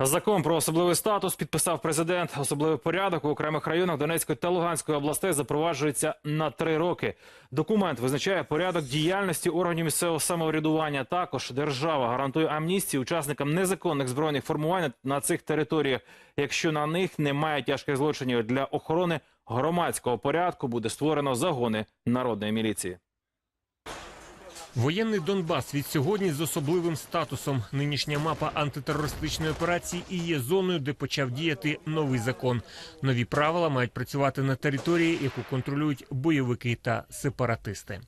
Закон про особливий статус підписав президент. Особливий порядок у окремих районах Донецької та Луганської областей запроваджується на три роки. Документ визначає порядок діяльності органів місцевого самоврядування. Також держава гарантує амністію учасникам незаконних збройних формувань на цих територіях, якщо на них немає тяжких злочинів для охорони громадського порядку. Буде створено загони народної міліції. Воєнний Донбас від сьогодні з особливим статусом. Нинішня мапа антитерористичної операції і є зоною, де почав діяти новий закон. Нові правила мають працювати на території, яку контролюють бойовики та сепаратисти.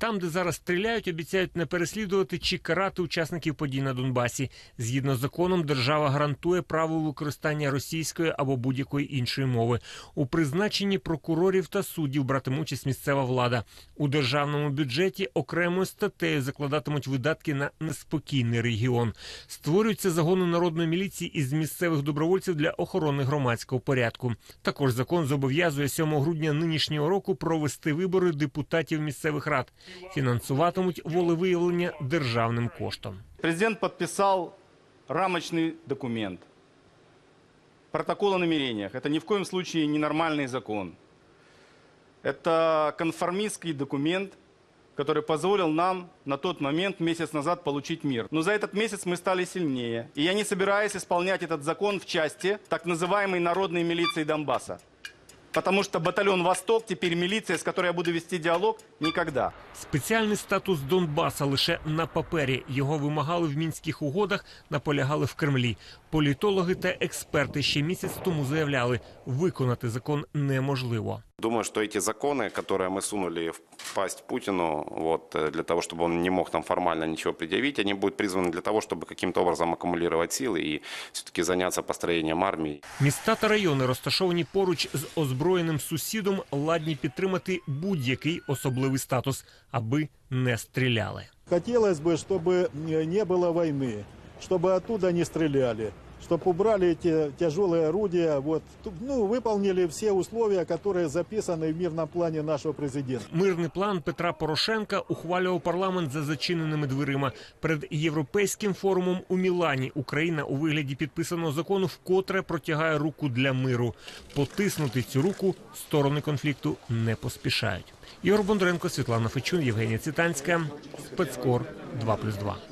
Там, де зараз стріляють, обіцяють не переслідувати чи карати учасників подій на Донбасі. Згідно з законом, держава гарантує право використання російської або будь-якої іншої мови. У призначенні прокурорів та суддів братиме участь місцева влада. У державному бюджеті окремою статтею закладатимуть видатки на неспокійний регіон. Створюються загони народної міліції із місцевих добровольців для охорони громадського порядку. Також закон зобов'язує 7 грудня нинішнього року провести вибори депутатів місцевих рад. Фінансуватимуть волевиявлення державним коштом. Президент подписал рамочный документ. Протокол о намерениях. Это ни в коем случае не нормальный закон. Это конформистский документ, который позволил нам на тот момент, месяц назад, получить мир. Но за этот месяц мы стали сильнее. И я не собираюсь исполнять этот закон в части так называемой народной милиции Донбасса. Потому что батальон «Восток» теперь милиция, с которой я буду вести диалог, никогда. Спеціальний статус Донбаса лише на папері. Його вимагали в мінських угодах, наполягали в Кремлі. Політологи та експерти ще місяць тому заявляли, виконати закон неможливо. Думаю, что эти законы, которые мы сунули в пасть Путину, вот, э, для того, чтобы он не мог там формально ничего предъявить, они будут призваны для того, чтобы каким-то образом аккумулировать силы и все-таки заняться построением армии. Міста та райони, розташовані поруч з озброєним сусідом, ладні підтримати будь-який особливий статус, аби не стріляли. Хотелось бы, чтобы э, не было войны, чтобы оттуда не стреляли, чтобы убрали эти тяжелые орудия, вот, ту- ну, выполнили все условия, которые записаны в мирном плане нашего президента. Мирний план Петра Порошенка ухвалював парламент за зачиненими дверима. Перед європейським форумом у Мілані Україна у вигляді підписаного закону вкотре протягає руку для миру. Потиснути цю руку сторони конфлікту не поспішають. Ігор Бондаренко, Світлана Фечун, Євгенія Цитанська, спецкор 2+,2.